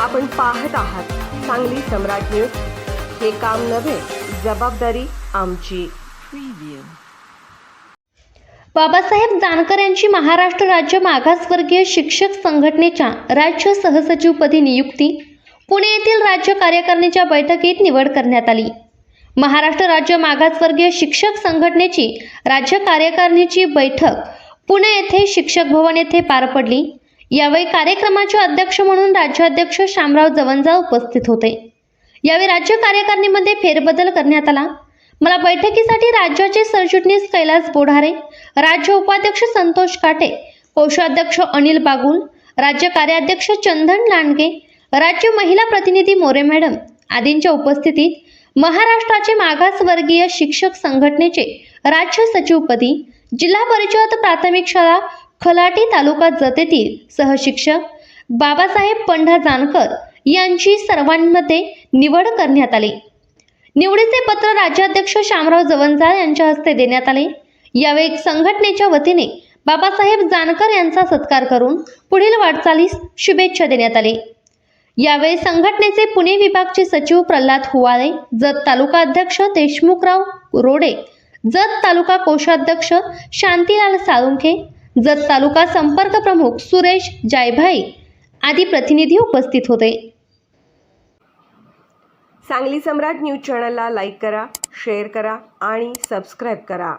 आपण पाहत आहात सांगली सम्राट न्यूज. हे काम नव्हे जबाबदारी आमची. बाबासाहेब जानकर यांची महाराष्ट्र राज्य मागासवर्गीय शिक्षक संघटनेच्या राज्य सहसचिवपदी नियुक्ती पुणे येथील राज्य कार्यकारिणीच्या बैठकीत निवड करण्यात आली. महाराष्ट्र राज्य मागासवर्गीय शिक्षक संघटनेची राज्य कार्यकारिणीची बैठक पुणे येथे शिक्षक भवन येथे पार पडली. यावेळी कार्यक्रमाचे अध्यक्ष म्हणून राज्याध्यक्ष शामराव जवंजा उपस्थित होते. यावेळी राज्य कार्यकारिणीमध्ये फेरबदल करण्यात आला. मला बैठकीसाठी राज्याचे सरचिटणीस कैलास बोढारे राज्य उपाध्यक्ष संतोष काटे कोषाध्यक्ष अनिल बागुल राज्य कार्याध्यक्ष चंदन लांडगे राज्य महिला प्रतिनिधी मोरे मॅडम आदींच्या उपस्थितीत महाराष्ट्राचे मागासवर्गीय शिक्षक संघटनेचे राज्य सचिवपदी जिल्हा परिषद प्राथमिक शाळा खलाटी तालुका जतेतील सहशिक्षक बाबासाहेब पंढा जानकर यांची सर्वांमध्ये निवड करण्यात आली. निवडीचे पत्र राज्याध्यक्ष शामराव जवंजाळ यांच्या हस्ते देण्यात आले. यावेळी संघटनेच्या वतीने बाबासाहेब जानकर यांचा सत्कार करून पुढील वाटचालीस शुभेच्छा देण्यात आली. यावेळी संघटनेचे पुणे विभागचे सचिव प्रल्हाद हुवाळे जत तालुका अध्यक्ष देशमुखराव रोडे जत तालुका कोषाध्यक्ष शांतीलाल साळुंखे जत तालुका संपर्क प्रमुख सुरेश जायभाई आदी प्रतिनिधी उपस्थित होते. सांगली सम्राट न्यूज चॅनलला लाईक करा शेअर करा आणि सबस्क्राईब करा.